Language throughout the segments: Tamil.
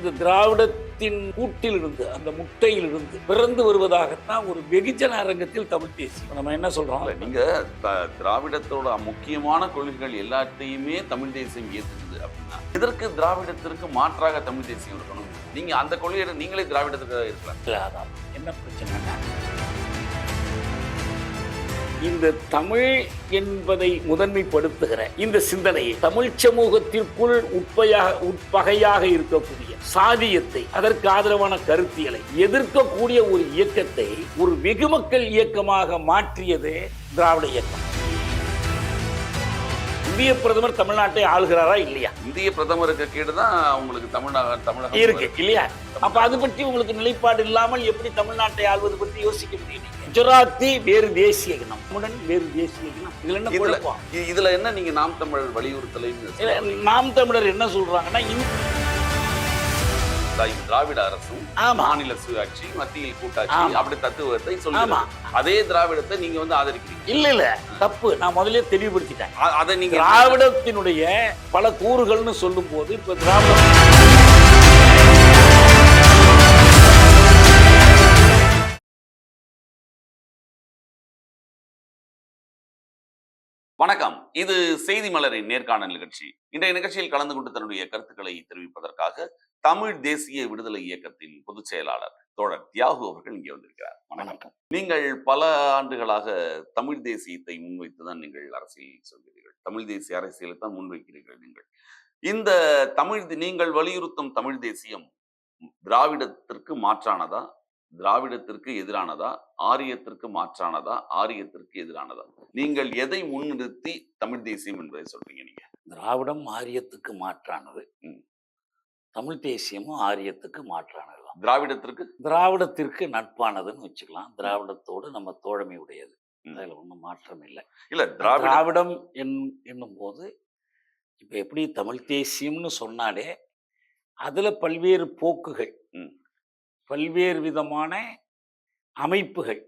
இந்த திராவிடத்தின் கூட்டிலிருந்து அந்த முட்டையிலிருந்து பிறந்து வருவதாகத்தான் ஒரு வெகுஜன அரங்கத்தில் தமிழ் தேசியம் நம்ம என்ன சொல்றோம்? நீங்க திராவிடத்தோட முக்கியமான கொள்கைகள் எல்லாத்தையுமே தமிழ் தேசியம் ஏத்துக்குது அப்படின்னா இதற்கு திராவிடத்திற்கு மாற்றாக தமிழ் தேசியம் இருக்கணும்? நீங்க அந்த கொள்கையை நீங்களே திராவிடத்துக்கு இருக்கலாம். என்ன பிரச்சனைனா இந்த தமிழ் என்பதை முதன்மைப்படுத்துகிற இந்த சிந்தனையை தமிழ் சமூகத்திற்குள் உட்பையாக உட்பகையாக இருக்கக்கூடிய சாதியத்தை அதற்கு ஆதரவான கருத்தியலை எதிர்க்கக்கூடிய ஒரு இயக்கத்தை ஒரு வெகுமக்கள் இயக்கமாக மாற்றியது திராவிட இயக்கம். இந்திய பிரதமர் தமிழ்நாட்டை ஆளுகிறாரா இல்லையா? இந்திய பிரதமருக்கு கீழே தான் உங்களுக்கு தமிழக தமிழகம் இருக்கு இல்லையா? அப்ப அது பற்றி உங்களுக்கு நிலைப்பாடு இல்லாமல் எப்படி தமிழ்நாட்டை ஆள்வது பற்றி யோசிக்க முடியும்? குஜராத்தி வேறு தேசிய இனம். தமிழன் வேறு தேசிய இனம். இதுல என்ன குழப்பம்? இதுல என்ன நீங்க நாம் தமிழ் வலியுறுத்தலை இல்ல, நாம் தமிழர் என்ன சொல்றாங்கன்னா திராவிட அரசும் மாநில சுயாட்சி மத்தியில் கூட்டாட்சி. அப்படி தத்துவத்தை சொல்லுங்க அதே திராவிடத்தை நீங்க வந்து ஆதரிக்கிறீங்க. இல்ல இல்ல. தப்பு. நான் முதல்ல தெளிவுபடுத்திட்டேன். அதை நீங்க திராவிடத்தினுடைய பல கூறுகள்னு சொல்லும் போது இப்ப திராவிடம் வணக்கம். இது செய்தி மலரின் நேர்காணல் நிகழ்ச்சி. இன்றைய நிகழ்ச்சியில் கலந்து கொண்டு தன்னுடைய கருத்துக்களை தெரிவிப்பதற்காக தமிழ் தேசிய விடுதலை இயக்கத்தின் பொதுச் செயலாளர் தோழர் தியாகு அவர்கள் இங்கே வந்திருக்கிறார். வணக்கம். நீங்கள் பல ஆண்டுகளாக தமிழ் தேசியத்தை முன்வைத்து தான் நீங்கள் அரசியல் சொல்கிறீர்கள். தமிழ் தேசிய அரசியலை தான் முன்வைக்கிறீர்கள் நீங்கள். இந்த தமிழ் நீங்கள் வலியுறுத்தும் தமிழ் தேசியம் திராவிடத்திற்கு மாற்றானதா? திராவிடத்திற்கு எதிரானதா? ஆரியத்திற்கு மாற்றானதா? ஆரியத்திற்கு எதிரானதா? நீங்கள் எதை முன்னிறுத்தி தமிழ் தேசியம் என்பதை சொல்றீங்க நீங்க? திராவிடம் ஆரியத்துக்கு மாற்றானது. தமிழ் தேசியமும் ஆரியத்துக்கு மாற்றானது திராவிடத்திற்கு? திராவிடத்திற்கு நட்பானதுன்னு வச்சுக்கலாம். திராவிடத்தோடு நம்ம தோழமை உடையது. அதுல ஒன்றும் மாற்றம் இல்லை. இல்ல திராவிட திராவிடம் என் என்னும் போது இப்ப எப்படி தமிழ் தேசியம்னு சொன்னாலே அதுல பல்வேறு போக்குகள். பல்வேறு விதமான அமைப்புகள்.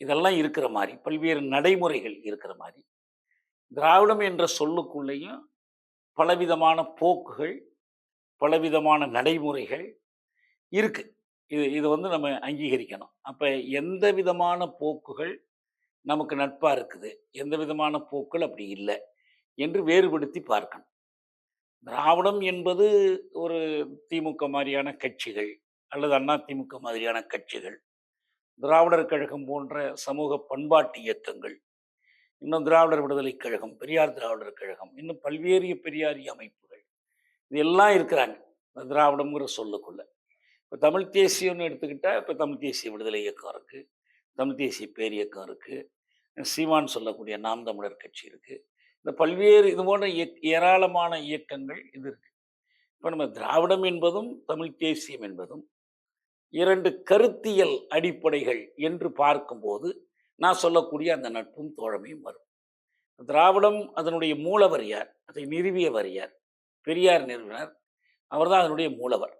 இதெல்லாம் இருக்கிற மாதிரி பல்வேறு நடைமுறைகள் இருக்கிற மாதிரி. திராவிடம் என்ற சொல்லுக்குள்ளேயும் பலவிதமான போக்குகள் பலவிதமான நடைமுறைகள் இருக்குது இது இது வந்து நம்ம அங்கீகரிக்கணும். அப்போ எந்த விதமான போக்குகள் நமக்கு நட்பாக இருக்குது? எந்த விதமான போக்கள் அப்படி இல்லை? என்று வேறுபடுத்தி பார்க்கணும். திராவிடம் என்பது ஒரு திமுக மாதிரியான கட்சிகள் அல்லது அண்ணா திமுக மாதிரியான கட்சிகள் திராவிடர் கழகம் போன்ற சமூக பண்பாட்டு இயக்கங்கள் இன்னும் திராவிடர் விடுதலைக் கழகம் பெரியார் திராவிடர் கழகம் இன்னும் பல்வேறு பெரியாரிய அமைப்புகள் இது எல்லாம் இருக்கிறாங்க. இந்த திராவிடம்ங்கிற சொல்லுக்குள்ள. இப்போ தமிழ் தேசியம்னு எடுத்துக்கிட்டால் இப்போ தமிழ் தேசிய விடுதலை இயக்கம் இருக்குது தமிழ் தேசிய பேரியக்கம் இருக்குது சீமான் சொல்லக்கூடிய நாம் தமிழர் கட்சி இருக்குது இந்த பல்வேறு இது போன்ற இயக்- ஏராளமான இயக்கங்கள் இது இருக்குது இப்போ நம்ம திராவிடம் என்பதும் தமிழ் தேசியம் என்பதும் இரண்டு கருத்தியல் அடிப்படைகள் என்று பார்க்கும்போது நான் சொல்லக்கூடிய அந்த நட்பும் தோழமையும் வரும். திராவிடம் அதனுடைய மூலவர் யார்? அதை நிறுவியவர் யார்? பெரியார் நிறுவனர். அவர்தான் அதனுடைய மூலவர்.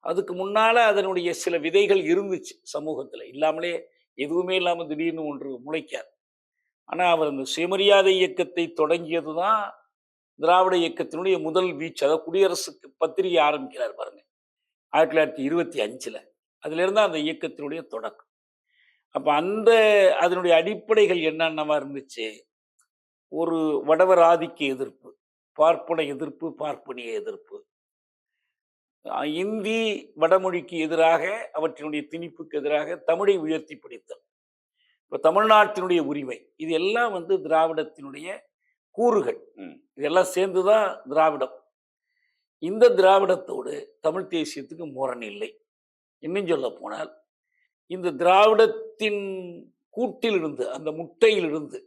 அதுக்கு முன்னால் அதனுடைய சில விதைகள் இருந்துச்சு சமூகத்தில். இல்லாமலே எதுவுமே இல்லாமல் திடீர்னு ஒன்று முளைக்காது. ஆனால் அவர் அந்த சுயமரியாதை இயக்கத்தை தொடங்கியது தான் திராவிட இயக்கத்தினுடைய முதல் வீச்சு. அதாவது குடியரசுக்கு பத்திரிகை ஆரம்பிக்கிறார் பாருங்க. ஆயிரத்தி தொள்ளாயிரத்தி இருபத்தி அஞ்சில். அதிலிருந்து அந்த இயக்கத்தினுடைய தொடக்கம். அப்போ அந்த அதனுடைய அடிப்படைகள் என்னென்னவா இருந்துச்சு? ஒரு வடவர் ஆதிக்க எதிர்ப்பு பார்ப்பன எதிர்ப்பு பார்ப்பனிய எதிர்ப்பு. இந்தி வடமொழிக்கு எதிராக அவற்றினுடைய திணிப்புக்கு எதிராக தமிழை உயர்த்தி பிடித்தல். இப்போ தமிழ்நாட்டினுடைய உரிமை இது எல்லாம் வந்து திராவிடத்தினுடைய கூறுகள். ம். இதெல்லாம் சேர்ந்துதான் திராவிடம். இந்த திராவிடத்தோடு தமிழ் தேசியத்துக்கு முரண் இல்லை. இன்னும் சொல்ல போனால் இந்த திராவிடத்தின் கூட்டிலிருந்து அந்த முட்டையிலிருந்து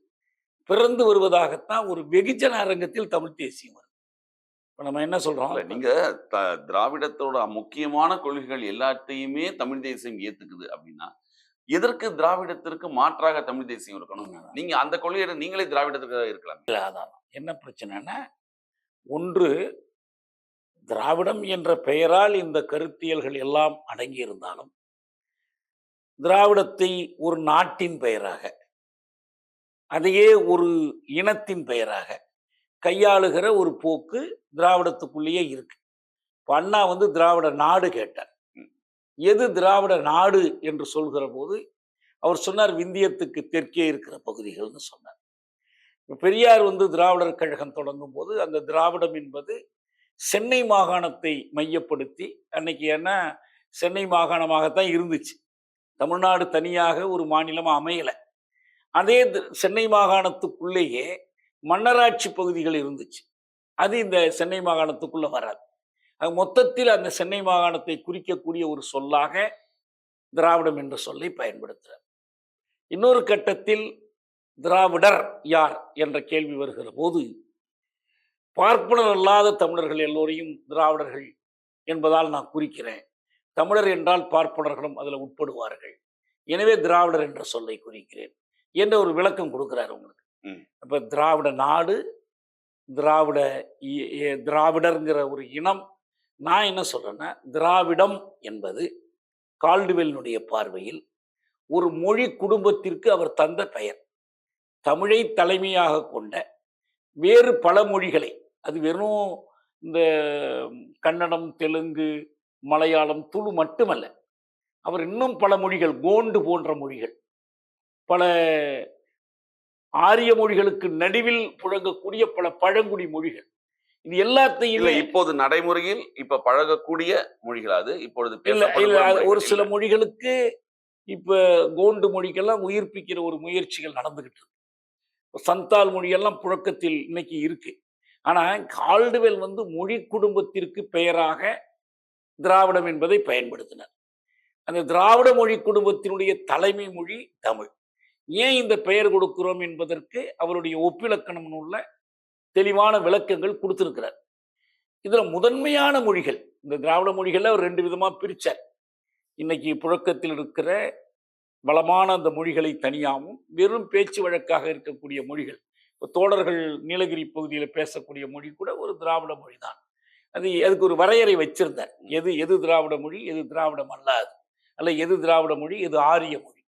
பிறந்து வருவதாகத்தான் ஒரு வெகுஜன அரங்கத்தில் தமிழ் தேசியம் வருது. இப்ப நம்ம என்ன சொல்றோம்? இல்ல, நீங்க த- திராவிடத்தோட முக்கியமான கொள்கைகள் எல்லாத்தையுமே தமிழ் தேசியம் ஏத்துக்குது அப்படின்னா எதற்கு திராவிடத்திற்கு மாற்றாக தமிழ் தேசியம் இருக்கணும்? நீங்க அந்த கொள்கையை நீங்களே திராவிடத்துக்கு இருக்கலாம். இல்ல, அதான். என்ன பிரச்சனைனா ஒன்று திராவிடம் என்ற பெயரால் இந்த கருத்தியல்கள் எல்லாம் அடங்கி இருந்தாலும் திராவிடத்தை ஒரு நாட்டின் பெயராக அதையே ஒரு இனத்தின் பெயராக கையாளுகிற ஒரு போக்கு திராவிடத்துக்குள்ளேயே இருக்கு. இப்போ அண்ணா வந்து திராவிட நாடு கேட்டார். எது திராவிட நாடு என்று சொல்கிற போது அவர் சொன்னார் விந்தியத்துக்கு தெற்கே இருக்கிற பகுதிகள்னு சொன்னார். பெரியார் வந்து திராவிடர் கழகம் தொடங்கும் போது அந்த திராவிடம் என்பது சென்னை மாகாணத்தை மையப்படுத்தி அன்னைக்கு ஏன்னா சென்னை மாகாணமாகத்தான் இருந்துச்சு. தமிழ்நாடு தனியாக ஒரு மாநிலம் அமையலை. அதே சென்னை மாகாணத்துக்குள்ளேயே மன்னராட்சி பகுதிகள் இருந்துச்சு. அது இந்த சென்னை மாகாணத்துக்குள்ளே வராது. அது மொத்தத்தில் அந்த சென்னை மாகாணத்தை குறிக்கக்கூடிய ஒரு சொல்லாக திராவிடம் என்ற சொல்லை பயன்படுத்துகிறார் இன்னொரு கட்டத்தில் திராவிடர் யார் என்ற கேள்வி வருகிற போது பார்ப்பனர் அல்லாத தமிழர்கள் எல்லோரையும் திராவிடர்கள் என்பதால் நான் குறிக்கிறேன். தமிழர் என்றால் பார்ப்பனர்களும் அதில் உட்படுவார்கள். எனவே திராவிடர் என்ற சொல்லை குறிக்கிறேன். என்ற ஒரு விளக்கம் கொடுக்கிறார் உங்களுக்கு. அப்ப திராவிட நாடு திராவிட திராவிடர்ங்கிற ஒரு இனம் நான் என்ன சொல்றேன்னா திராவிடம் என்பது கால்டுவெல்னுடைய பார்வையில் ஒரு மொழி குடும்பத்திற்கு அவர் தந்த பெயர். தமிழை தலைமையாக கொண்ட வேறு பல மொழிகளை அது வெறும் இந்த கன்னடம் தெலுங்கு மலையாளம் துளு மட்டுமல்ல. அவர் இன்னும் பல மொழிகள் கோண்டு போன்ற மொழிகள். பல ஆரிய மொழிகளுக்கு நடுவில் புழங்கக்கூடிய பல பழங்குடி மொழிகள். இது எல்லாத்தையுமே இப்போது நடைமுறையில் இப்ப பழகக்கூடிய மொழிகள் அது இப்பொழுது ஒரு சில. மொழிகளுக்கு இப்ப கோண்டு மொழிக்கெல்லாம் உயிர்ப்பிக்கிற ஒரு முயற்சிகள் நடந்துகிட்டு இருக்கு. சந்தால் மொழியெல்லாம் புழக்கத்தில் இன்னைக்கு இருக்கு. ஆனால் கால்டுவெல் வந்து மொழி குடும்பத்திற்கு பெயராக திராவிடம் என்பதை பயன்படுத்தினார். அந்த திராவிட மொழி குடும்பத்தினுடைய தலைமை மொழி தமிழ். ஏன் இந்த பெயர் கொடுக்கிறோம் என்பதற்கு அவருடைய ஒப்பிலக்கணம் உள்ள தெளிவான விளக்கங்கள் கொடுத்திருக்கிறார். இதில் முதன்மையான மொழிகள் இந்த திராவிட மொழிகள்ல அவர் ரெண்டு விதமாக பிரித்தார் இன்னைக்கு புழக்கத்தில் இருக்கிற வளமான அந்த மொழிகளை தனியாகவும் வெறும் பேச்சு வழக்காக இருக்கக்கூடிய மொழிகள். தோழர்கள் நீலகிரி பகுதியில் பேசக்கூடிய மொழி கூட ஒரு திராவிட மொழி தான் அது அதுக்கு ஒரு வரையறை வச்சிருந்தார். எது எது திராவிட மொழி எது திராவிடம் அல்லாது. அல்ல எது திராவிட மொழி எது ஆரிய மொழி.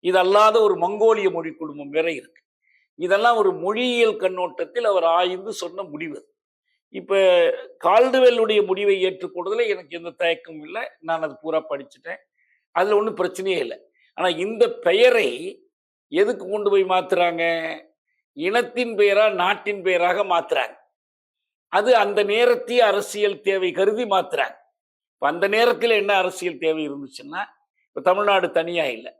இது அல்லாத ஒரு மங்கோலிய மொழி குடும்பம் வேற இருக்கு. இதெல்லாம் ஒரு மொழியியல் கண்ணோட்டத்தில் அவர் ஆய்ந்து சொன்ன முடிவு இப்போ கால்டுவெல்லுடைய முடிவை ஏற்றுக்கொள்வதில் எனக்கு எந்த தயக்கமும் இல்லை. நான் அது பூரா படிச்சுட்டேன். அதில் ஒன்றும் பிரச்சனையே இல்லை. ஆனால் இந்த பெயரை எதுக்கு கொண்டு போய் மாத்துறாங்க? இனத்தின் பெயரா நாட்டின் பெயராக மாத்துறாங்க. அது அந்த நேரத்திய அரசியல் தேவை கருதி மாத்துறாங்க. இப்போ அந்த நேரத்தில் என்ன அரசியல் தேவை இருந்துச்சுன்னா இப்போ தமிழ்நாடு தனியாக இல்லை.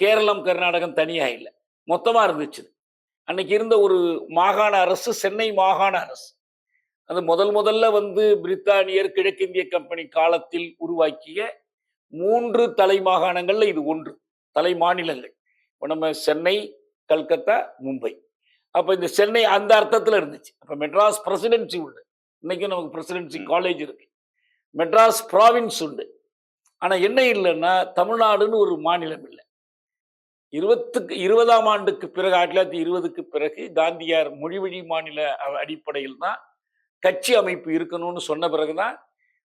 கேரளம் கர்நாடகம் தனியாக இல்லை. மொத்தமாக இருந்துச்சு அன்னைக்கு இருந்த ஒரு மாகாண அரசு சென்னை மாகாண அரசு. அது முதல் முதல்ல வந்து பிரித்தானியர் கிழக்கிந்திய கம்பெனி காலத்தில் உருவாக்கிய மூன்று தலை மாகாணங்கள்ல இது ஒன்று. தலை மாநிலங்கள். இப்போ நம்ம சென்னை கல்கத்தா மும்பை. அப்போ இந்த சென்னை அந்த அர்த்தத்தில் இருந்துச்சு. அப்போ மெட்ராஸ் பிரசிடென்சி உண்டு. இன்னைக்கும் நமக்கு பிரசிடென்சி. காலேஜ் இருக்கு. மெட்ராஸ் ப்ராவின்ஸ் உண்டு. ஆனா என்ன இல்லைன்னா தமிழ்நாடுன்னு ஒரு மாநிலம் இல்லை. இருபத்துக்கு இருபதாம் ஆண்டுக்கு பிறகு ஆயிரத்தி தொள்ளாயிரத்தி இருபதுக்கு பிறகு காந்தியார் மொழிவழி மாநில அடிப்படையில் தான் கட்சி அமைப்பு இருக்கணும்னு சொன்ன பிறகுதான்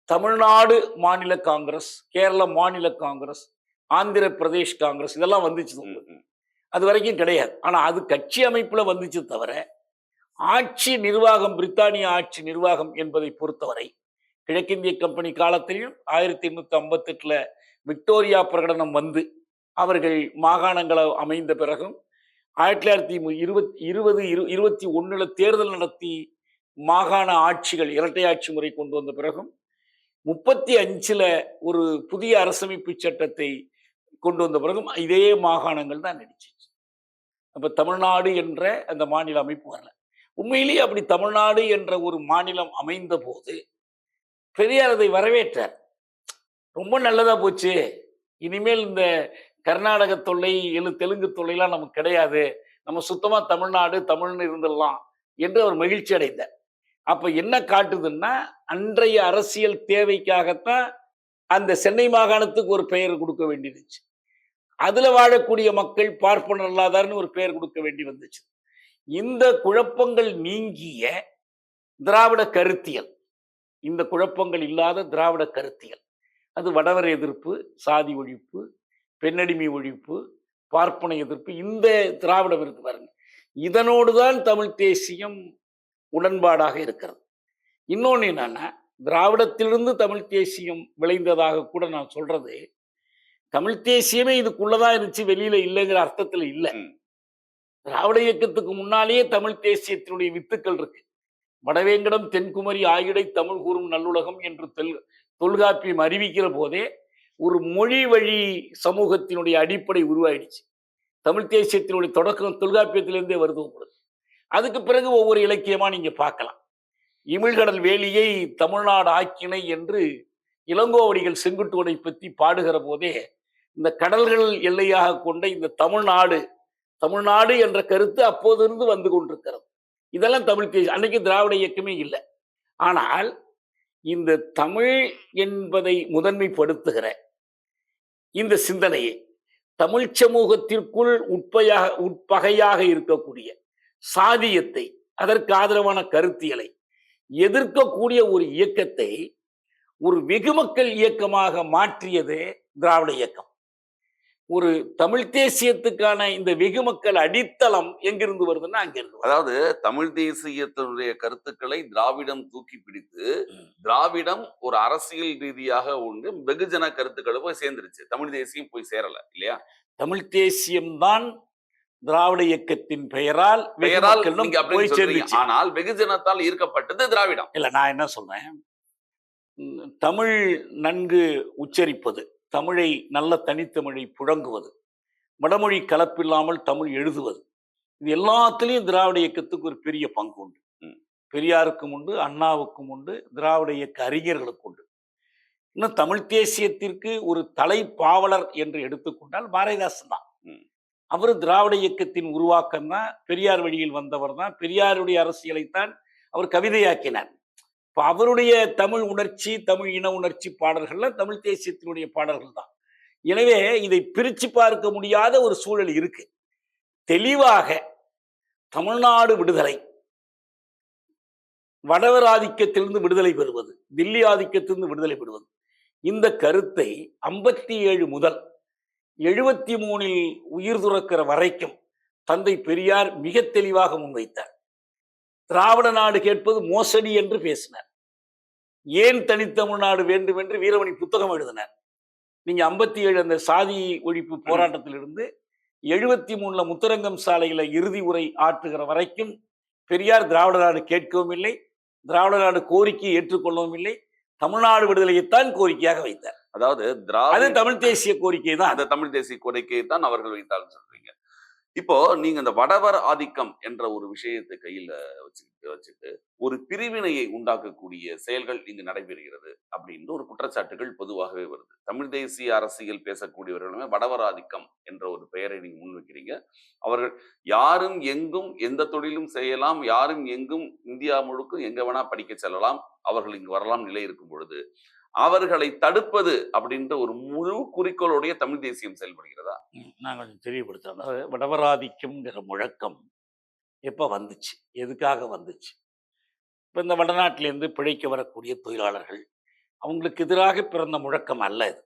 தமிழ்நாடு மாநில காங்கிரஸ் கேரள மாநில காங்கிரஸ் ஆந்திர பிரதேஷ் காங்கிரஸ் இதெல்லாம் வந்துச்சு. அது வரைக்கும் கிடையாது. ஆனால் அது கட்சி அமைப்பில் வந்துச்சு தவிர ஆட்சி நிர்வாகம் பிரித்தானிய ஆட்சி நிர்வாகம் என்பதை பொறுத்தவரை கிழக்கிந்திய கம்பெனி காலத்திலும் ஆயிரத்தி எண்ணூற்றி ஐம்பத்தெட்டில் விக்டோரியா பிரகடனம் வந்து அவர்கள் மாகாணங்களை அமைந்த பிறகும் ஆயிரத்தி தொள்ளாயிரத்தி இருபத்தி இருபது இரு இருபத்தி ஒன்றில் தேர்தல் நடத்தி மாகாண ஆட்சிகள் இரட்டை ஆட்சி முறை கொண்டு வந்த பிறகும் முப்பத்தி அஞ்சில் ஒரு புதிய அரசமைப்பு சட்டத்தை கொண்டு வந்த பிறகும் இதே மாகாணங்கள் தான் நடிச்சு இப்போ தமிழ்நாடு என்ற அந்த மாநில அமைப்பு வரல. உண்மையிலேயே அப்படி தமிழ்நாடு என்ற ஒரு மாநிலம் அமைந்த போது பெரியார் அதை வரவேற்றார். ரொம்ப நல்லதா போச்சு. இனிமேல் இந்த கர்நாடக தொல்லை எழு தெலுங்கு தொல்லைலாம் நமக்கு கிடையாது. நம்ம சுத்தமாக தமிழ்நாடு தமிழ்னு இருந்துடலாம் என்று அவர் மகிழ்ச்சி அடைந்தார். அப்போ என்ன காட்டுதுன்னா அன்றைய அரசியல் தேவைக்காகத்தான் அந்த சென்னை மாகாணத்துக்கு ஒரு பெயர் கொடுக்க வேண்டியிருந்துச்சு. அதுல வாழக்கூடிய மக்கள் பார்ப்பனர் அல்லாதார்னு ஒரு பெயர் கொடுக்க வேண்டி வந்துச்சு. இந்த குழப்பங்கள் நீங்கிய திராவிட கருத்தியல். இந்த குழப்பங்கள் இல்லாத திராவிட கருத்தியல். அது வடவர் எதிர்ப்பு சாதி ஒழிப்பு பெண்ணடிமை ஒழிப்பு பார்ப்பன எதிர்ப்பு இந்த திராவிடம் இருக்கு பாருங்க. இதனோடு தான் தமிழ் தேசியம் உடன்பாடாக இருக்கிறது. இன்னொன்று என்னன்னா திராவிடத்திலிருந்து தமிழ் தேசியம் விளைந்ததாக கூட நான் சொல்றது தமிழ் தேசியமே இதுக்குள்ளதான் இருந்துச்சு வெளியில இல்லைங்கிற அர்த்தத்துல இல்ல. திராவிட இயக்கத்துக்கு முன்னாலேயே தமிழ் தேசியத்தினுடைய வித்துக்கள் இருக்கு. வடவேங்கடம் தென்குமரி ஆயிடை தமிழ் கூறும் நல்லுலகம் என்று தொல் தொல்காப்பியம் அறிவிக்கிற போதே ஒரு மொழி வழி சமூகத்தினுடைய அடிப்படை உருவாயிடுச்சு. தமிழ் தேசியத்தினுடைய தொடக்கம் தொல்காப்பியத்திலிருந்தே வருது உங்களுக்கு அதுக்கு பிறகு ஒவ்வொரு இலக்கியமா நீங்க பார்க்கலாம். இமிழ்கடல் வேலியை தமிழ்நாடு ஆக்கினை என்று இளங்கோவடிகள் செங்குட்டுவனை பற்றி பாடுகிற போதே இந்த கடல்கள் எல்லையாக கொண்ட இந்த தமிழ்நாடு தமிழ்நாடு என்ற கருத்து அப்போதிருந்து வந்து கொண்டிருக்கிறது. இதெல்லாம் தமிழ் தேசிய அன்னைக்கு திராவிட இயக்கமே இல்லை. ஆனால் இந்த தமிழ் என்பதை முதன்மைப்படுத்துகிற இந்த சிந்தனையை தமிழ் சமூகத்திற்குள் உட்பையாக உட்பகையாக இருக்கக்கூடிய சாதியத்தை அதற்கு ஆதரவான கருத்தியலை எதிர்க்கக்கூடிய ஒரு இயக்கத்தை ஒரு வெகுமக்கள் இயக்கமாக மாற்றியது திராவிட இயக்கம். ஒரு தமிழ் தேசியத்துக்கான இந்த வெகுமக்கள் அடித்தளம் எங்கிருந்து வருதுன்னா அங்கிருந்து. அதாவது தமிழ் தேசியத்தினுடைய கருத்துக்களை திராவிடம் தூக்கி பிடித்து. திராவிடம் ஒரு அரசியல் ரீதியாக ஒன்று வெகுஜன கருத்துக்களை போய் சேர்ந்துருச்சு. தமிழ் தேசியம் போய் சேரல இல்லையா? தமிழ் தேசியம்தான் திராவிட இயக்கத்தின் பெயரால் பெயரால் போய் சேர்ந்துச்சு. ஆனால் வெகுஜனத்தால் ஈர்க்கப்பட்டது திராவிடம். இல்ல நான் என்ன சொல்றேன்? தமிழ் நன்கு உச்சரிப்பது. தமிழை நல்ல தனித்தமிழை புழங்குவது. வடமொழி கலப்பில்லாமல் தமிழ் எழுதுவது. இது எல்லாத்துலேயும் திராவிட இயக்கத்துக்கு ஒரு பெரிய பங்கு உண்டு. பெரியாருக்கும் உண்டு அண்ணாவுக்கும் உண்டு திராவிட இயக்க அறிஞர்களுக்கு உண்டு. இன்னும் தமிழ் தேசியத்திற்கு ஒரு தலைப்பாவலர் என்று எடுத்துக்கொண்டால் பாரதிதாசன் தான். அவர் திராவிட இயக்கத்தின் உருவாக்கம் தான் பெரியார் வழியில் வந்தவர் தான். பெரியாருடைய அரசியலைத்தான் அவர் கவிதையாக்கினார். இப்போ அவருடைய தமிழ் உணர்ச்சி தமிழ் இன உணர்ச்சி பாடல்கள்ல தமிழ் தேசியத்தினுடைய பாடல்கள் தான். எனவே இதை பிரிச்சு பார்க்க முடியாத ஒரு சூழல் இருக்கு. தெளிவாக தமிழ்நாடு விடுதலை வடவர் ஆதிக்கத்திலிருந்து விடுதலை பெறுவது தில்லி ஆதிக்கத்திலிருந்து விடுதலை பெறுவது இந்த கருத்தை ஐம்பத்தி ஏழு முதல் எழுபத்தி மூணில் உயிர் துறக்கிற வரைக்கும் தந்தை பெரியார் மிக தெளிவாக முன்வைத்தார். திராவிட நாடு கேட்பது மோசடி என்று பேசினார். ஏன் தனித்தமிழ்நாடு வேண்டும் என்று வீரமணி புத்தகம் எழுதினார். நீங்க ஐம்பத்தி ஏழு அந்த சாதி ஒழிப்பு போராட்டத்திலிருந்து எழுபத்தி மூணுல முத்தரங்கம் சாலையில இறுதி உரை ஆற்றுகிற வரைக்கும் பெரியார் திராவிட நாடு கேட்கவும் இல்லை திராவிட நாடு கோரிக்கையை ஏற்றுக்கொள்ளவும் இல்லை தமிழ்நாடு விடுதலையைத்தான் கோரிக்கையாக வைத்தார். அதாவது அது திராவிட தமிழ் தேசிய கோரிக்கை தான் அந்த தமிழ் தேசிய கோரிக்கையை தான் அவர்கள் வைத்தார்கள். இப்போ நீங்க இந்த வடவர் ஆதிக்கம் என்ற ஒரு விஷயத்தை கையில வச்சுக்கிட்டு வச்சுட்டு ஒரு பிரிவினையை உண்டாக்கக்கூடிய செயல்கள் இங்கு நடைபெறுகிறது அப்படின்னு ஒரு குற்றச்சாட்டுகள் பொதுவாகவே வருது. தமிழ் தேசிய அரசியல் பேசக்கூடியவர்களுமே வடவர் ஆதிக்கம் என்ற ஒரு பெயரை நீங்க முன்வைக்கிறீங்க அவர்கள் யாரும் எங்கும் எந்த தொழிலும் செய்யலாம் யாரும் எங்கும் இந்தியா முழுக்க எங்க வேணா படிக்க செல்லலாம் அவர்கள் இங்கு வரலாம் நிலை இருக்கும் பொழுது அவர்களை தடுப்பது அப்படின்ற ஒரு முழு குறிக்கோளுடைய தமிழ் தேசியம் செயல்படுகிறதா? நான் கொஞ்சம் தெளிவுபடுத்துறேன் அதாவது வடவராதிக்கம்ங்கிற முழக்கம் எப்போ வந்துச்சு? எதுக்காக வந்துச்சு? இப்போ இந்த வடநாட்டிலேருந்து பிழைக்க வரக்கூடிய தொழிலாளர்கள் அவங்களுக்கு எதிராக பிறந்த முழக்கம் அல்ல இது.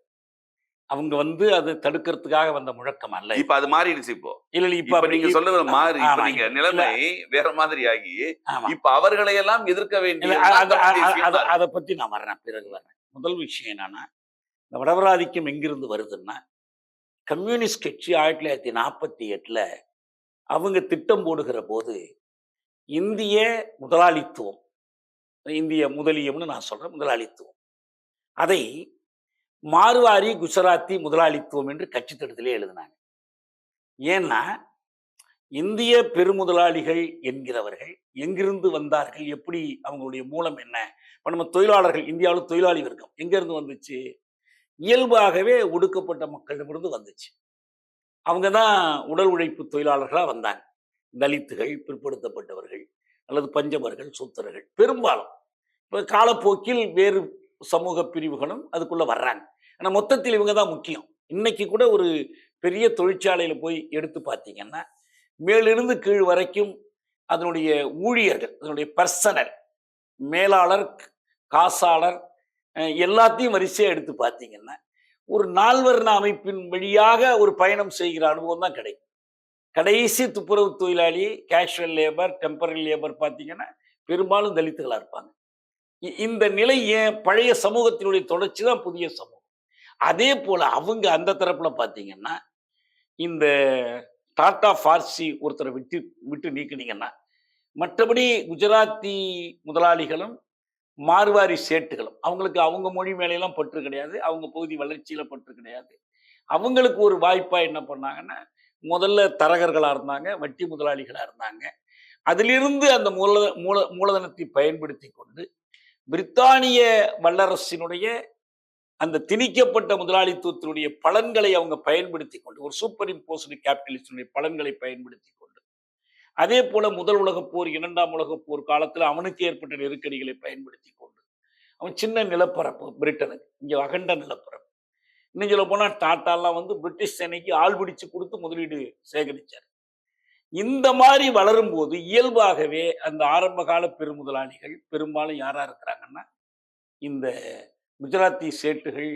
அவங்க வந்து அது தடுக்கிறதுக்காக வந்த முழக்கம் அல்ல. இப்ப அது மாறிடுச்சு இப்போ. இல்ல இல்ல இப்ப நீங்க சொல்லுறது மாறி நீங்க. நிலைமை வேற மாதிரி ஆகி. இப்ப அவர்களை எல்லாம் எதிர்க்க வேண்டிய அதை பத்தி நான் வர்றேன் பிறகு வர்றேன். முதல் விஷயம் என்னன்னா இந்த வடவராதிக்கம் எங்கிருந்து வருதுன்னா கம்யூனிஸ்ட் கட்சி ஆயிரத்தி தொள்ளாயிரத்தி நாற்பத்தி எட்டில் அவங்க திட்டம் போடுகிற போது இந்திய முதலாளித்துவம் இந்திய முதலியம்னு நான் சொல்கிறேன் முதலாளித்துவம். அதை மார்வாரி குஜராத்தி முதலாளித்துவம் என்று கட்சி திட்டத்திலே எழுதினாங்க. ஏன்னா இந்திய பெருமுதலாளிகள் என்கிறவர்கள் எங்கிருந்து வந்தார்கள்? எப்படி அவங்களுடைய மூலம் என்ன? இப்போ நம்ம தொழிலாளர்கள் இந்தியாவில் தொழிலாளி வர்க்கம் எங்கிருந்து வந்துச்சு? இயல்பாகவே ஒடுக்கப்பட்ட மக்களிடமிருந்து வந்துச்சு. அவங்க தான் உடல் உழைப்பு தொழிலாளர்களாக வந்தாங்க. தலித்துகள் பிற்படுத்தப்பட்டவர்கள் அல்லது பஞ்சமர்கள் சுத்தர்கள் பெரும்பாலும். இப்போ காலப்போக்கில் வேறு சமூக பிரிவுகளும் அதுக்குள்ள வர்றாங்க. ஆனால் மொத்தத்தில் இவங்க தான் முக்கியம். இன்னைக்கு கூட ஒரு பெரிய தொழிற்சாலையில் போய் எடுத்து பார்த்தீங்கன்னா மேலிருந்து கீழ் வரைக்கும் அதனுடைய ஊழியர்கள் அதனுடைய பர்சனல் மேலாளர் காசாளர் எல்லாத்தையும் வரிசையாக எடுத்து பார்த்தீங்கன்னா ஒரு நால்வர்ண அமைப்பின் வழியாக ஒரு பயணம் செய்கிற அனுபவம் தான் கிடைக்கும். கடைசி துப்புரவு தொழிலாளி கேஷுவல் லேபர் டெம்பரரி லேபர் பார்த்தீங்கன்னா பெரும்பாலும் தலித்துகளாக இருப்பாங்க. இ- இந்த நிலை ஏன் பழைய சமூகத்தினுடைய தொடர்ச்சி தான் புதிய சமூகம்? அதே போல் அவங்க அந்த தரப்பில் பார்த்தீங்கன்னா இந்த டாட்டா ஃபார்சி ஒருத்தரை விட்டு விட்டு நீக்கினீங்கன்னா மற்றபடி குஜராத்தி முதலாளிகளும் மார்வாரி சேட்டுகளும் அவங்களுக்கு அவங்க மொழி மேலையெல்லாம் பற்று கிடையாது அவங்க பகுதி வளர்ச்சியில் பற்று கிடையாது. அவங்களுக்கு ஒரு வாய்ப்பாக என்ன பண்ணாங்கன்னா முதல்ல தரகர்களாக இருந்தாங்க வட்டி முதலாளிகளாக இருந்தாங்க. அதிலிருந்து அந்த மூல மூல மூலதனத்தை பயன்படுத்தி கொண்டு பிரித்தானிய வல்லரசினுடைய அந்த திணிக்கப்பட்ட முதலாளித்துவத்தினுடைய பலன்களை அவங்க பயன்படுத்தி கொண்டு ஒரு சூப்பர் இம்போஸ்டு கேபிட்டலிஸ்டினுடைய பலன்களை பயன்படுத்தி கொண்டு அதே போல முதல் உலகப் போர் இரண்டாம் உலகப் போர் காலத்தில் அவனுக்கு ஏற்பட்ட நெருக்கடிகளை பயன்படுத்தி கொண்டு அவன் சின்ன நிலப்பரப்பு பிரிட்டனுக்கு இங்கே அகண்ட நிலப்பரப்பு. இன்னும் சொல்ல போனால் டாட்டாலாம் வந்து பிரிட்டிஷ் சேனைக்கு ஆள் பிடிச்சு கொடுத்து முதலீடு சேகரித்தார் இந்த மாதிரி வளரும் போது இயல்பாகவே அந்த ஆரம்ப கால பெருமுதலாளிகள் பெரும்பாலும் யாரா இருக்கிறாங்கன்னா இந்த குஜராத்தி சேட்டுகள்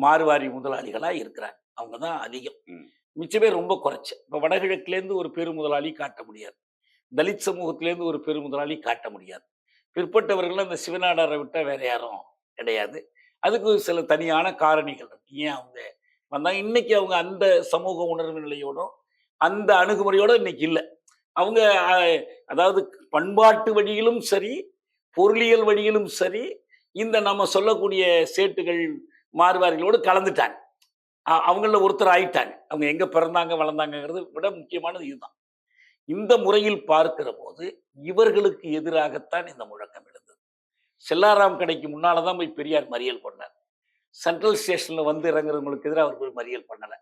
மார்வாரி முதலாளிகளா இருக்கிறாங்க. அவங்க தான் அதிகம். ம். மிச்ச பேர் ரொம்ப குறைச்சு. இப்போ வடகிழக்குலேருந்து ஒரு பெருமுதலாளி காட்ட முடியாது. தலித் சமூகத்திலேருந்து ஒரு பெருமுதலாளி காட்ட முடியாது. பிற்பட்டவர்கள் அந்த சிவநாடாரை விட்டா வேற யாரும் கிடையாது. அதுக்கு சில தனியான காரணிகள் இருக்கு. ஏன் அவங்க வந்தாங்க இன்னைக்கு அவங்க அந்த சமூக உணர்வு நிலையோடும் அந்த அணுகுமுறையோட இன்னைக்கு இல்லை. அவங்க அதாவது பண்பாட்டு வழியிலும் சரி பொருளியல் வழியிலும் சரி இந்த நம்ம சொல்லக்கூடிய சேட்டுகள் மார்வாரிகளோடு கலந்துட்டாங்க. அவங்கள ஒருத்தர் ஆயிட்டாங்க. அவங்க எங்க பிறந்தாங்க வளர்ந்தாங்கங்கிறது விட முக்கியமானது இதுதான். இந்த முறையில் பார்க்கிற போது இவர்களுக்கு எதிராகத்தான் இந்த முழக்கம் எழுந்தது. செல்லாராம் கடைக்கு முன்னால தான் போய் பெரியார் மறியல் பண்ணார். சென்ட்ரல் ஸ்டேஷன்ல வந்து இறங்குறவங்களுக்கு எதிராக அவர் போய் மறியல் பண்ணல.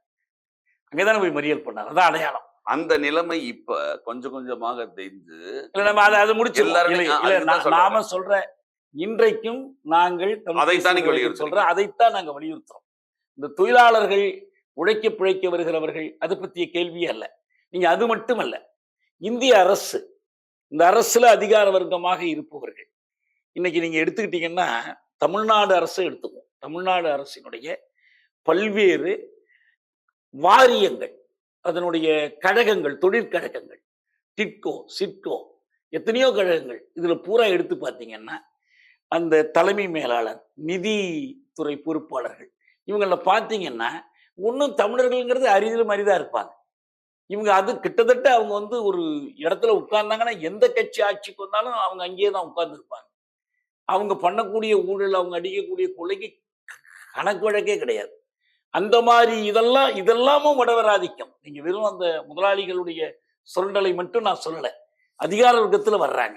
அங்கதானே போய் மறியல் பண்ணார். அதான் அடையாளம். அந்த நிலைமை இப்ப கொஞ்சம் கொஞ்சமாக தெரிஞ்சு இல்ல நம்ம அதை அதை முடிச்சு எல்லாருமே- இல்ல, ஆ, இல்ல, அதுதான் நா- சொல்றேன். இன்றைக்கும் நாங்கள் அதைத்தான் நீங்க தேசிய வலியுறுத்துறீங்க. சொல்ற அதைத்தான் நாங்க வலியுறுத்துறோம். இந்த தொழிலாளர்கள் உழைக்க பிழைக்க வருகிறவர்கள் அது பற்றிய கேள்வியே அல்ல. நீங்க அது மட்டுமல்ல இந்திய அரசு இந்த அரசுல அதிகார வர்க்கமாக இருப்பவர்கள் இன்னைக்கு நீங்க எடுத்துக்கிட்டீங்கன்னா தமிழ்நாடு அரசு எடுத்துக்குவோம். தமிழ்நாடு அரசினுடைய பல்வேறு வாரியங்கள் அதனுடைய கழகங்கள் தொழிற்கழகங்கள் டிட்கோ சிட்கோ எத்தனையோ கழகங்கள் இதுல பூரா எடுத்து பார்த்தீங்கன்னா அந்த தலைமை மேலாளர் நிதித்துறை பொறுப்பாளர்கள் இவங்கள பார்த்தீங்கன்னா ஒன்றும் தமிழர்கள்ங்கிறது அரிதிலும் அரிதாக இருப்பாங்க. இவங்க அது கிட்டத்தட்ட அவங்க வந்து ஒரு இடத்துல உட்கார்ந்தாங்கன்னா எந்த கட்சி ஆட்சிக்கு வந்தாலும் அவங்க அங்கேயே தான் உட்கார்ந்துருப்பாங்க. அவங்க பண்ணக்கூடிய ஊழல் அவங்க அடிக்கக்கூடிய கொலைக்கு கணக்கு வழக்கே கிடையாது. அந்த மாதிரி இதெல்லாம் இதெல்லாமும் வடவராதிக்கம் நீங்கள் வெறும் அந்த முதலாளிகளுடைய சுரண்டலை மட்டும் நான் சொல்லலை. அதிகார வர்க்கத்தில் வர்றாங்க.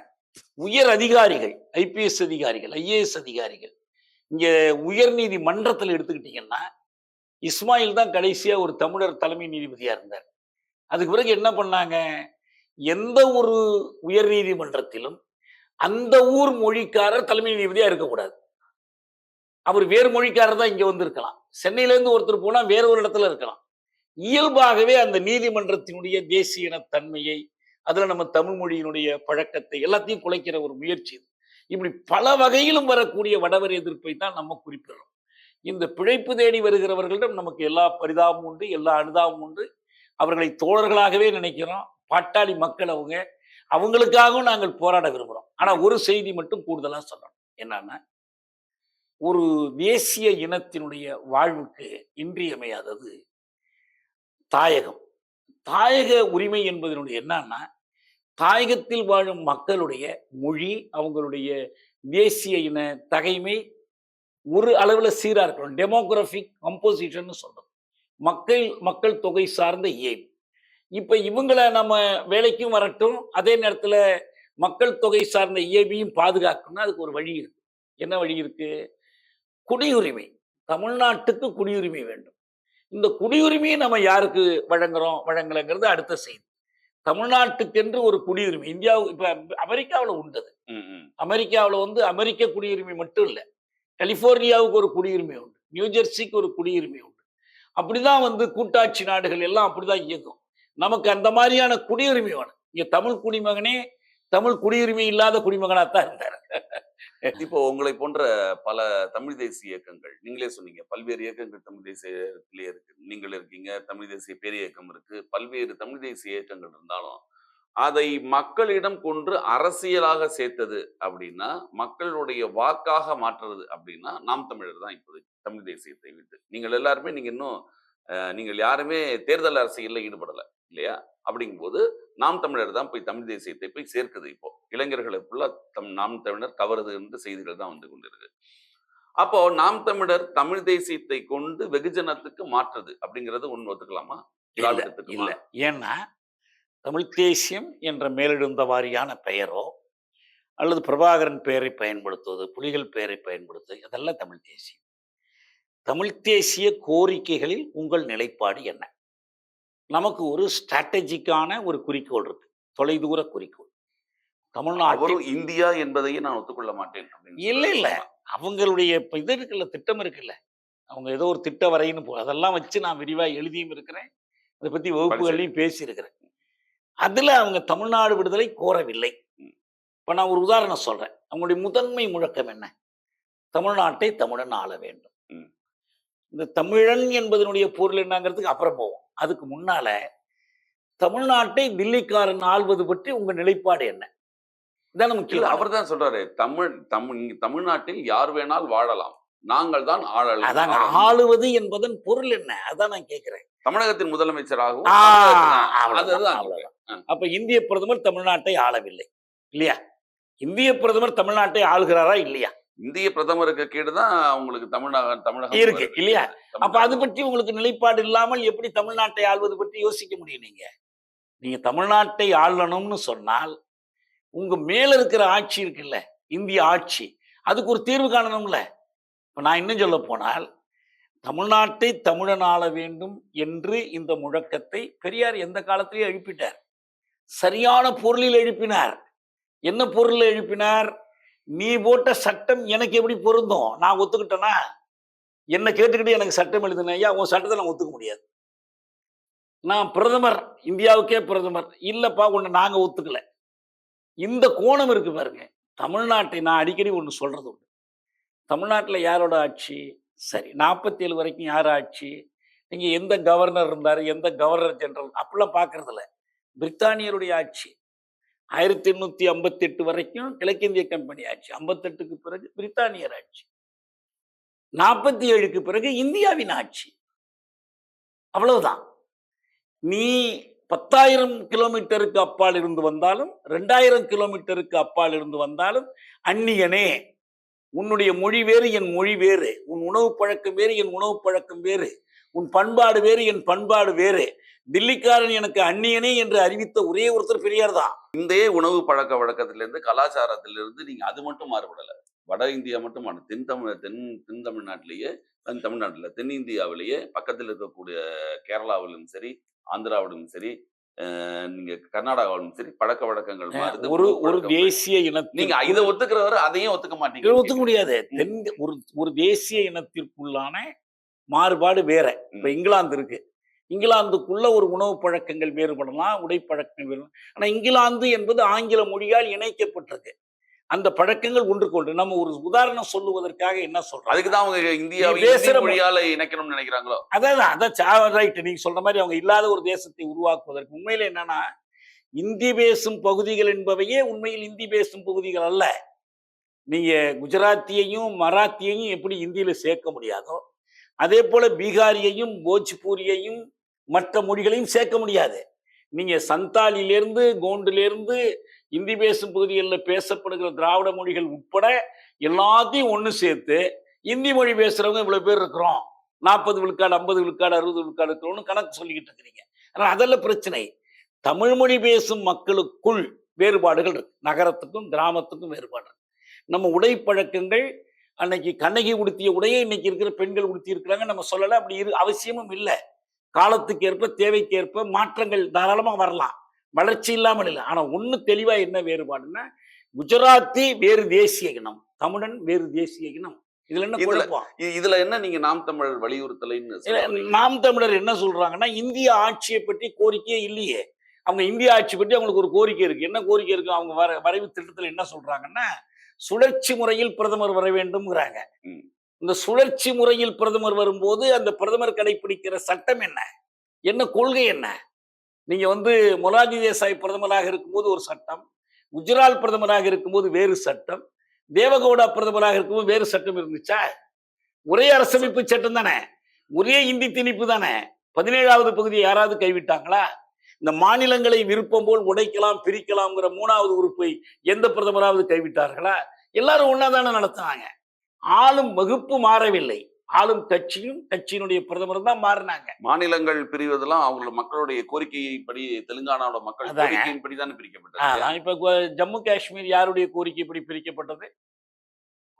உயர் அதிகாரிகள் ஐபிஎஸ் அதிகாரிகள் ஐஏஎஸ் அதிகாரிகள். இங்கே உயர் நீதிமன்றத்தில் எடுத்துக்கிட்டீங்கன்னா இஸ்மாயில் தான் கடைசியாக ஒரு தமிழர் தலைமை நீதிபதியா இருந்தார். அதுக்கு பிறகு என்ன பண்ணாங்க? எந்த ஒரு உயர் நீதிமன்றத்திலும் அந்த ஊர் மொழிக்காரர் தலைமை நீதிபதியா இருக்கக்கூடாது. அவர் வேறு மொழிக்காரர் தான் இங்க வந்து இருக்கலாம் சென்னையில இருந்து ஒருத்தர் போனா வேற ஒரு இடத்துல இருக்கலாம். இயல்பாகவே அந்த நீதிமன்றத்தினுடைய தேசிய இனத்தன்மையை அதுல நம்ம தமிழ் மொழியினுடைய பழக்கத்தை எல்லாத்தையும் குலைக்கிற ஒரு முயற்சி இப்படி பல வகையிலும் வரக்கூடிய வடவர் எதிர்ப்பை தான் நம்ம குறிப்பிடுறோம். இந்த பிழைப்பு தேடி வருகிறவர்களிடம் நமக்கு எல்லா பரிதாபமும் உண்டு எல்லா அனுதாபமும் உண்டு. அவர்களை தோழர்களாகவே நினைக்கிறோம். பாட்டாளி மக்கள் அவங்க. அவங்களுக்காகவும் நாங்கள் போராட விரும்புகிறோம் ஆனால் ஒரு செய்தி மட்டும் கூடுதலாக சொல்லணும். என்னன்னா ஒரு தேசிய இனத்தினுடைய வாழ்வுக்கு இன்றியமையாதது தாயகம். தாயக உரிமை என்பதனுடைய என்னன்னா தாயகத்தில் வாழும் மக்களுடைய மொழி அவங்களுடைய தேசிய இன தகைமை ஒரு அளவில் சீராக இருக்கணும். டெமோக்ராஃபிக் கம்போசிஷன் சொல்றோம். மக்கள் மக்கள் தொகை சார்ந்த இயல்பு இப்ப இவங்களை நம்ம வேலைக்கும் வரட்டும் அதே நேரத்துல மக்கள் தொகை சார்ந்த இயபியும் பாதுகாக்கணும்னா அதுக்கு ஒரு வழி இருக்கு. என்ன வழி இருக்கு? குடியுரிமை. தமிழ்நாட்டுக்கு குடியுரிமை வேண்டும். இந்த குடியுரிமையை நம்ம யாருக்கு வழங்குறோம்? வழங்கலைங்கிறது அடுத்த செய்தி. தமிழ்நாட்டுக்கென்று ஒரு குடியுரிமை. இந்தியாவுக்கு இப்ப அமெரிக்காவில் உண்டது. அமெரிக்காவில் வந்து அமெரிக்க குடியுரிமை மட்டும் இல்லை கலிஃபோர்னியாவுக்கு ஒரு குடியுரிமை உண்டு நியூ ஜெர்சிக்கு ஒரு குடியுரிமை உண்டு. அப்படிதான் வந்து கூட்டாட்சி நாடுகள் எல்லாம் அப்படிதான் இயங்கும். நமக்கு அந்த மாதிரியான குடியுரிமை வேணும். இங்க தமிழ் குடிமகனே தமிழ் குடியுரிமை இல்லாத குடிமகனாத்தான் இருந்தார். இப்போ உங்களை போன்ற பல தமிழ் தேசிய இயக்கங்கள் நீங்களே சொன்னீங்க பல்வேறு இயக்கங்கள் தமிழ் தேசியத்திலே இருக்கு நீங்கள் இருக்கீங்க தமிழ் தேசிய பேர் இயக்கம் இருக்கு பல்வேறு தமிழ் தேசிய இயக்கங்கள் இருந்தாலும் அதை மக்களிடம் கொன்று அரசியலாக சேர்த்தது அப்படின்னா மக்களுடைய வாக்காக மாற்றுறது அப்படின்னா நாம் தமிழர் தான் இப்போது தமிழ் தேசியத்தை விட்டு. நீங்கள் எல்லாருமே நீங்கள் இன்னும் நீங்கள் யாருமே தேர்தல் அரசியலில் ஈடுபடலை இல்லையா? அப்படிங்கும்போது நாம் தமிழர் தான் போய் தமிழ் தேசியத்தை போய் சேர்க்குது இப்போ. இளைஞர்களை ஃபுல்லா தம் நாம் தமிழர் கவருது என்று செய்திகள் தான் வந்து கொண்டிருக்கு. அப்போ நாம் தமிழர் தமிழ் தேசியத்தை கொண்டு வெகுஜனத்துக்கு மாற்றுது அப்படிங்கறது ஒண்ணு ஒத்துக்கலாமா? இல்ல ஏன்னா தமிழ் தேசியம் என்ற மேலெழுந்த வாரியான பெயரோ அல்லது பிரபாகரன் பெயரை பயன்படுத்துவது புலிகள் பெயரை பயன்படுத்துவது இதெல்லாம் தமிழ் தேசியம். தமிழ் தேசிய கோரிக்கைகளில் உங்கள் நிலைப்பாடு என்ன? நமக்கு ஒரு ஸ்ட்ராட்டஜிக்கான ஒரு குறிக்கோள் இருக்கு. தொலைதூர குறிக்கோள். அவரும் இந்தியா என்பதையே நான் ஒத்துக்கொள்ள மாட்டேன் இல்ல. இல்ல. அவங்களுடைய இது இருக்குல்ல திட்டம் இருக்குல்ல. அவங்க ஏதோ ஒரு திட்ட வரைன்னு போ அதெல்லாம் வச்சு நான் விரிவா எழுதியும் இருக்கிறேன். அதை பத்தி வகுப்புகள்லையும் பேசியிருக்கிறேன். அதுல அவங்க தமிழ்நாடு விடுதலை கோரவில்லை. இப்ப நான் ஒரு உதாரணம் சொல்றேன். அவங்களுடைய முதன்மை முழக்கம் என்ன? தமிழ்நாட்டை தமிழன் ஆள வேண்டும். இந்த தமிழன் என்பதனுடைய பொருள் என்னங்கிறதுக்கு அப்புறம் போவோம். அதுக்கு முன்னால தமிழ்நாட்டை தில்லிக்காரன் ஆள்வது பற்றி உங்க நிலைப்பாடு என்ன? இதான முக்கியம் அவர் தான் சொல்றாரு தமிழ் தமிழ் தமிழ்நாட்டில் யார் வேணால் வாழலாம். நாங்கள் தான் ஆளலாம். ஆளலாம். ஆளுவது என்பதன் பொருள் என்ன? அதான் நான் கேட்கிறேன். தமிழகத்தின் முதலமைச்சராகவும் அதுதான். அப்ப இந்திய பிரதமர் தமிழ்நாட்டை ஆளவில்லை இல்லையா? இந்திய பிரதமர் தமிழ்நாட்டை ஆளுகிறாரா இல்லையா? இந்திய பிரதமருக்கு கீழே தான் உங்களுக்கு தமிழக தமிழகம் இருக்கு. இல்லையா? அப்ப அது தமிழ்நாடு. பற்றி உங்களுக்கு நிலைப்பாடு இல்லாமல் எப்படி தமிழ்நாட்டை ஆள்வது பற்றி யோசிக்க முடியும் நீங்க நீங்க தமிழ்நாட்டை ஆளணும்னு சொன்னால் உங்க மேல இருக்கிற ஆட்சி இருக்குல்ல இந்திய ஆட்சி அதுக்கு ஒரு தீர்வு காணணும்ல இப்ப நான் இன்னும் சொல்ல போனால் தமிழ்நாட்டை தமிழன் ஆள வேண்டும் என்று இந்த முழக்கத்தை பெரியார் எந்த காலத்திலேயே எழுப்பிட்டார் சரியான பொருளில் எழுப்பினார் என்ன பொருளில் எழுப்பினார் நீ போட்ட சட்டம் எனக்கு எப்படி பொருந்தும்? நான் ஒத்துக்கிட்டேனா? என்ன கேட்டுக்கிட்டு எனக்கு சட்டம் எழுதுன ஐயா உன் சட்டத்தை நான் ஒத்துக்க முடியாது. நான் பிரதமர் இந்தியாவுக்கே பிரதமர். இல்லைப்பா உன்னை நாங்கள் ஒத்துக்கல. இந்த கோணம் இருக்கு பாருங்க. தமிழ்நாட்டை நான் அடிக்கடி ஒன்று சொல்றது உண்டு. தமிழ்நாட்டில் யாரோட ஆட்சி? சரி நாற்பத்தி ஏழு வரைக்கும் யார் ஆட்சி? நீங்கள் எந்த கவர்னர் இருந்தார்? எந்த கவர்னர் ஜெனரல் அப்படிலாம் பார்க்கறதில்ல. பிரித்தானியருடைய ஆட்சி. ஆயிரத்தி எண்ணூத்தி ஐம்பத்தி எட்டு வரைக்கும் கிழக்கிந்திய கம்பெனி ஆட்சி ஐம்பத்தெட்டுக்கு பிறகு பிரித்தானியர் ஆட்சி நாற்பத்தி ஏழுக்கு பிறகு இந்தியாவின் ஆட்சி. அவ்வளவுதான். நீ பத்தாயிரம் கிலோமீட்டருக்கு அப்பால் இருந்து வந்தாலும் ரெண்டாயிரம் கிலோமீட்டருக்கு அப்பால் இருந்து வந்தாலும் அந்நியனே உன்னுடைய மொழி வேறு என் மொழி வேறு. உன் உணவு பழக்கம் வேறு என் உணவு பழக்கம் வேறு. உன் பண்பாடு வேறு என் பண்பாடு வேறு. தில்லிக்காரன் எனக்கு அந்நியனே என்று அறிவித்த ஒரே ஒருத்தர் பெரியார் தான். இந்த உணவு பழக்க வழக்கத்திலிருந்து கலாச்சாரத்திலிருந்து நீங்க அது மட்டும் மாறுபடல. வட இந்தியா மட்டும் தென் தமிழ் தென் தென் தமிழ்நாட்டிலேயே தென் தமிழ்நாட்டில் தென்னிந்தியாவிலேயே பக்கத்தில் இருக்கக்கூடிய கேரளாவிலும் சரி ஆந்திராவிலும் சரி நீங்க கர்நாடகாவிலும் சரி பழக்க வழக்கங்கள் மாறுது ஒரு ஒரு தேசிய. இனத்திற்கு நீங்க இதை ஒத்துக்கிறவரை அதையும் ஒத்துக்க மாட்டீங்க. ஒத்துக்க முடியாது. தென் ஒரு ஒரு தேசிய இனத்திற்குள்ளான மாறுபாடு வேற. இப்ப. இங்கிலாந்து இருக்கு. இங்கிலாந்துக்குள்ள ஒரு உணவு பழக்கங்கள் வேறுபடலாம் உடை பழக்கங்கள் வேறு ஆனா இங்கிலாந்து என்பது ஆங்கில மொழியால் இணைக்கப்பட்டிருக்கு. அந்த பழக்கங்கள் ஒன்று. நம்ம ஒரு உதாரணம் சொல்லுவதற்காக என்ன சொல்றோம்? அதுக்கு தான் அவங்க இந்தியாவை நீ பேசுற இந்தி மொழி- மொழியால இணைக்கணும்னு நினைக்கிறாங்களோ? அதான் அதான் ரைட் நீங்க சொல்ற மாதிரி அவங்க இல்லாத ஒரு தேசத்தை உருவாக்குவதற்கு உண்மையில என்னன்னா இந்தி பேசும் பகுதிகள் என்பவையே உண்மையில் இந்தி பேசும் பகுதிகள் அல்ல. நீங்க குஜராத்தியையும் மராத்தியையும் எப்படி இந்தியில சேர்க்க முடியாதோ அதே போல பீகாரியையும் போஜ்பூரியையும் மற்ற மொழிகளையும் சேர்க்க முடியாது. நீங்க சந்தாலிலிருந்து கோண்டுலேருந்து இந்தி பேசும் பகுதிகளில் பேசப்படுகிற திராவிட மொழிகள் உட்பட எல்லாத்தையும் ஒன்று சேர்த்து இந்தி மொழி பேசுறவங்க இவ்வளவு பேர் இருக்கிறோம். நாற்பது விழுக்காடு ஐம்பது விழுக்காடு அறுபது விழுக்காடு இருக்கிறோம்னு கணக்கு சொல்லிக்கிட்டு இருக்கிறீங்க. ஆனால் அதெல்லாம் பிரச்சனை. தமிழ் மொழி பேசும் மக்களுக்குள் வேறுபாடுகள் இருக்கு. நகரத்துக்கும் கிராமத்துக்கும் வேறுபாடு நம்ம உடை பழக்கங்கள் அன்னைக்கு கண்ணகி உடுத்திய உடையை இன்னைக்கு இருக்கிற பெண்கள் உடுத்தி இருக்கிறாங்க நம்ம சொல்லலை. அப்படி இரு அவசியமும் இல்லை. காலத்துக்கு ஏற்ப தேவைக்கு ஏற்ப மாற்றங்கள் தாராளமா வரலாம். வளர்ச்சி இல்லாமல் இல்லை. ஆனா ஒண்ணு தெளிவா என்ன வேறுபாடுன்னா குஜராத்தி வேறு தேசிய இனம் தமிழன் வேறு தேசிய இனம். இதுல என்ன இதுல- குழப்பம்? இ- இதுல என்ன நீங்க நாம் தமிழர் வலியுறுத்தலைன்னு? நாம் தமிழர் என்ன சொல்றாங்கன்னா இந்திய ஆட்சியை பற்றி கோரிக்கையே இல்லையே. அவங்க இந்திய ஆட்சி பற்றி அவங்களுக்கு ஒரு கோரிக்கை இருக்கு. என்ன கோரிக்கை இருக்கு? அவங்க வர வரைவு திட்டத்துல என்ன சொல்றாங்கன்னா சுழற்சி முறையில் பிரதமர் வர வேண்டும்ங்கிறாங்க. இந்த சுழற்சி முறையில் பிரதமர் வரும்போது அந்த பிரதமர் கடைபிடிக்கிற சட்டம் என்ன? என்ன கொள்கை என்ன? நீங்க வந்து மொராஜி தேசாய் பிரதமராக இருக்கும்போது ஒரு சட்டம் குஜரால் பிரதமராக இருக்கும்போது வேறு சட்டம் தேவகவுடா பிரதமராக இருக்கும்போது வேறு சட்டம் இருந்துச்சா? ஒரே அரசமைப்பு சட்டம் தானே? ஒரே இந்தி திணிப்பு தானே? பதினேழாவது பகுதியை யாராவது கைவிட்டாங்களா? இந்த மாநிலங்களை விருப்பம் போல் உடைக்கலாம் பிரிக்கலாம்ங்கிற மூணாவது உறுப்பை எந்த பிரதமராவது கைவிட்டார்களா? எல்லாரும் ஒன்னா தானே நடத்துனாங்க. ஆளும் வகுப்பு மாறவில்லை. ஆளும் கட்சியும் கட்சியினுடைய பிரதமர் தான் மாறினாங்க. மாநிலங்கள் பிரிவதெல்லாம் அவங்களோட மக்களுடைய கோரிக்கைப்படி தெலுங்கானாவோட மக்கள். கோரிக்கையின்படி தானே பிரிக்கப்பட்டது. இப்ப ஜம்மு காஷ்மீர் யாருடைய கோரிக்கைப்படி பிரிக்கப்பட்டது?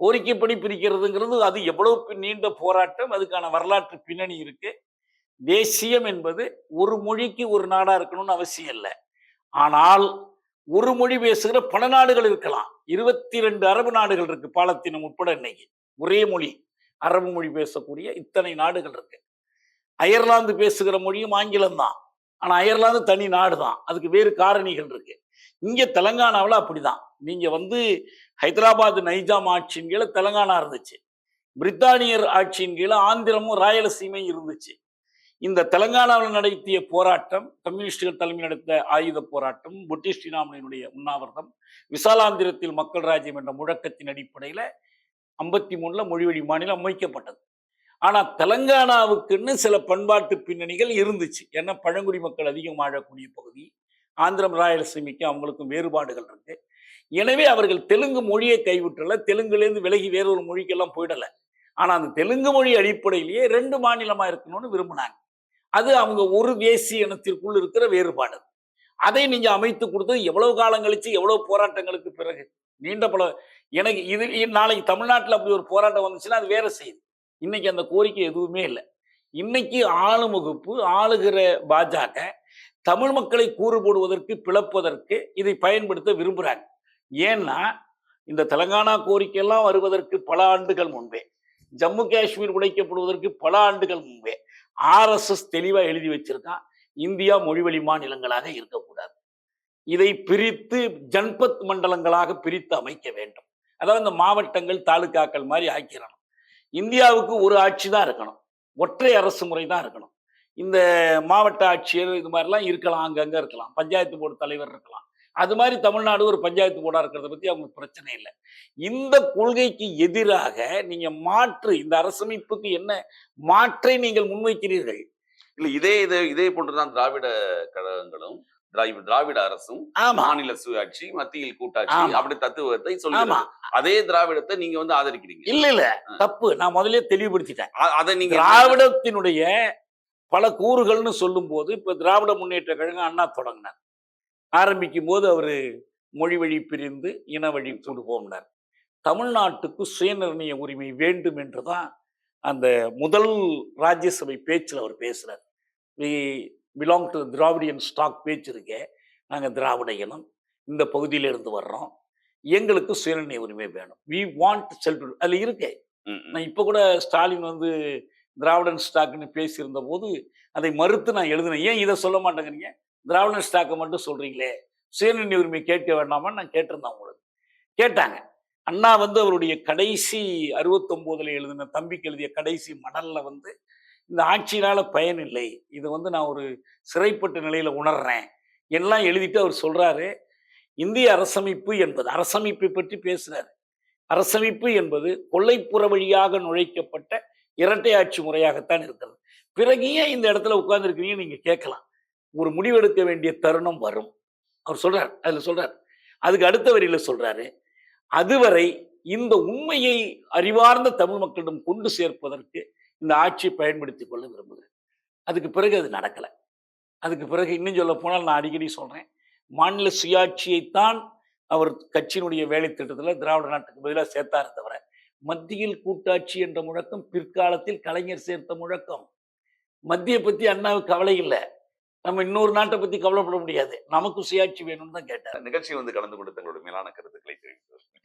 கோரிக்கைப்படி பிரிக்கிறதுங்கிறது அது எவ்வளவு நீண்ட போராட்டம் அதுக்கான வரலாற்று பின்னணி இருக்கு. தேசியம் என்பது ஒரு மொழிக்கு ஒரு நாடா இருக்கணும்னு அவசியம் இல்லை. ஆனால் ஒரு மொழி பேசுகிற பல நாடுகள் இருக்கலாம். இருபத்தி ரெண்டு அரபு நாடுகள் இருக்கு பாலத்தினம் உட்பட இன்னைக்கு. ஒரே மொழி. அரபு மொழி பேசக்கூடிய இத்தனை நாடுகள் இருக்கு. அயர்லாந்து பேசுகிற மொழியும் ஆங்கிலம் தான். ஆனா அயர்லாந்து தனி நாடு தான். அதுக்கு வேறு காரணிகள் இருக்கு. இங்க தெலங்கானாவில் அப்படிதான். நீங்க வந்து ஹைதராபாத் நைஜாம் ஆட்சியின் கீழே தெலங்கானா இருந்துச்சு. பிரித்தானியர் ஆட்சியின் கீழே ஆந்திரமும் ராயலசீமையும் இருந்துச்சு. இந்த தெலங்கானாவில் நடத்திய போராட்டம் கம்யூனிஸ்டுகள் தலைமை நடத்த ஆயுத போராட்டம் பிரிட்டிஷ் ஸ்ரீராமனினுடைய உண்ணாவிரதம் விசாலாந்திரத்தில் மக்கள் ராஜ்யம் என்ற முழக்கத்தின் அடிப்படையில் ஐம்பத்தி மூணுல மொழிவழி மாநிலம் அமைக்கப்பட்டது. ஆனால் தெலங்கானாவுக்குன்னு சில பண்பாட்டு பின்னணிகள் இருந்துச்சு. ஏன்னா பழங்குடி மக்கள் அதிகம் வாழக்கூடிய பகுதி. ஆந்திரம் ராயலசீமிக்கு அவங்களுக்கும் வேறுபாடுகள் இருக்கு. எனவே அவர்கள் தெலுங்கு மொழியை கைவிட்டல. தெலுங்குலேருந்து விலகி வேறொரு மொழிக்கெல்லாம் போயிடலை. ஆனால் அந்த தெலுங்கு மொழி அடிப்படையிலேயே ரெண்டு மாநிலமாக இருக்கணும்னு விரும்பினாங்க. அது அவங்க ஒரு தேசிய இனத்திற்குள் இருக்கிற வேறுபாடு. அதை நீங்க அமைத்து கொடுத்தது எவ்வளவு காலம் கழிச்சு எவ்வளவு போராட்டங்களுக்கு பிறகு நீண்ட பல எனக்கு இது நாளைக்கு தமிழ்நாட்டில் அப்படி ஒரு போராட்டம் வந்துச்சுன்னா அது வேற செய்யுது இன்னைக்கு அந்த கோரிக்கை எதுவுமே இல்லை. இன்னைக்கு ஆளும் வகுப்பு ஆளுகிற பாஜக தமிழ் மக்களை கூறு போடுவதற்கு பிளப்பதற்கு இதை பயன்படுத்த விரும்புகிறாங்க ஏன்னா இந்த தெலங்கானா கோரிக்கையெல்லாம் வருவதற்கு பல ஆண்டுகள் முன்பே. ஜம்மு காஷ்மீர் உடைக்கப்படுவதற்கு பல ஆண்டுகள் முன்பே. ஆர்எஸ்எஸ் தெளிவாக எழுதி வச்சிருக்கான் இந்தியா மொழிவழி மாநிலங்களாக இருக்கக்கூடாது. இதை பிரித்து ஜன்பத் மண்டலங்களாக பிரித்து அமைக்க வேண்டும். அதாவது இந்த மாவட்டங்கள் தாலுகாக்கள் மாதிரி ஆக்கிடணும் இந்தியாவுக்கு ஒரு ஆட்சி தான் இருக்கணும். ஒற்றை அரசு முறை தான் இருக்கணும். இந்த மாவட்ட ஆட்சியர் இது மாதிரிலாம் இருக்கலாம் அங்கங்கே இருக்கலாம். பஞ்சாயத்து போர்டு தலைவர் இருக்கலாம். அது மாதிரி தமிழ்நாடு ஒரு பஞ்சாயத்து போர்டா இருக்கிறத பத்தி அவங்களுக்கு பிரச்சனை இல்லை. இந்த கொள்கைக்கு எதிராக நீங்க மாற்று இந்த அரசமைப்புக்கு என்ன மாற்றை நீங்கள் முன்வைக்கிறீர்கள்? இல்ல இதே இதே இதே போன்றுதான் திராவிட கழகங்களும் திராவிட அரசும் மாநில சுயாட்சி மத்தியில் கூட்டாட்சி. அப்படி தத்துவத்தை சொல்லுங்க அதே திராவிடத்தை நீங்க வந்து ஆதரிக்கிறீங்க. இல்ல இல்ல. தப்பு. நான் முதல்ல தெளிவுபடுத்திட்டேன். அதை நீங்க திராவிடத்தினுடைய பல கூறுகள்னு சொல்லும்போது இப்ப திராவிட முன்னேற்ற கழகம் அண்ணா தொடங்கினார். ஆரம்பிக்கும் போது அவரு மொழி வழி பிரிந்து இன வழி கூடுவோம்னார் தமிழ்நாட்டுக்கு சுயநிர்ணய உரிமை வேண்டும் என்றுதான் அந்த முதல் ராஜ்யசபை பேச்சில் அவர் பேசுறார். We belong to Dravidian stock பேச்சு இருக்கே நாங்கள் திராவிட இனம் இந்த பகுதியில இருந்து வர்றோம். எங்களுக்கு சுயநிர்ணய உரிமை வேணும். வி வாண்ட் செல்ஃப் அதில் இருக்கே. நான் இப்போ கூட ஸ்டாலின் வந்து திராவிடன் ஸ்டாக்னு பேசியிருந்த போது அதை மறுத்து நான் எழுதினேன். ஏன் இதை சொல்ல மாட்டேங்கிறீங்க? திராவிடன் ஸ்டாக்கை மட்டும் சொல்றீங்களே? சுயநிதி உரிமை கேட்க வேண்டாமான்னு நான் கேட்டிருந்தேன் உங்களுக்கு. கேட்டாங்க. அண்ணா வந்து அவருடைய கடைசி அறுபத்தொம்போதுல எழுதின தம்பிக்கு எழுதிய கடைசி மணலில் வந்து இந்த ஆட்சியினால் பயன் இல்லை. இது வந்து நான் ஒரு சிறைப்பட்ட நிலையில் உணர்றேன். எல்லாம் எழுதிட்டு அவர் சொல்கிறாரு இந்திய அரசமைப்பு என்பது அரசமைப்பை பற்றி பேசுகிறார் அரசமைப்பு என்பது கொள்ளைப்புற வழியாக நுழைக்கப்பட்ட இரட்டை ஆட்சி முறையாகத்தான் இருக்கிறது. பிறகு ஏன் இந்த இடத்துல உட்கார்ந்துருக்கிறீங்க நீங்கள் கேட்கலாம். ஒரு முடிவெடுக்க வேண்டிய தருணம் வரும். அவர் சொல்றார் அதுல சொல்றார். அதுக்கு அடுத்த வரியில சொல்றாரு அதுவரை இந்த உண்மையை அறிவார்ந்த தமிழ் மக்களிடம் கொண்டு சேர்ப்பதற்கு இந்த ஆட்சியை பயன்படுத்தி கொள்ள விரும்புகிறேன். அதுக்கு பிறகு அது நடக்கல. அதுக்கு பிறகு இன்னும் சொல்ல போனால் நான் அடிக்கடி சொல்றேன் மாநில சுயாட்சியைத்தான் அவர் கட்சியினுடைய வேலை திட்டத்தில் திராவிட நாட்டுக்கு பதிலாக சேர்த்தார் தவிர மத்தியில் கூட்டாட்சி என்ற முழக்கம் பிற்காலத்தில் கலைஞர் சேர்த்த முழக்கம். மத்திய பத்தி அண்ணாவுக்கு கவலை இல்லை. நம்ம இன்னொரு நாட்டை பத்தி கவலைப்பட முடியாது. நமக்கு சுயாட்சி வேணும்னு தான் கேட்டார். நிகழ்ச்சி வந்து கலந்து கொண்டு தங்களுடைய மேலான கருத்துக்களை தெரிவித்தார்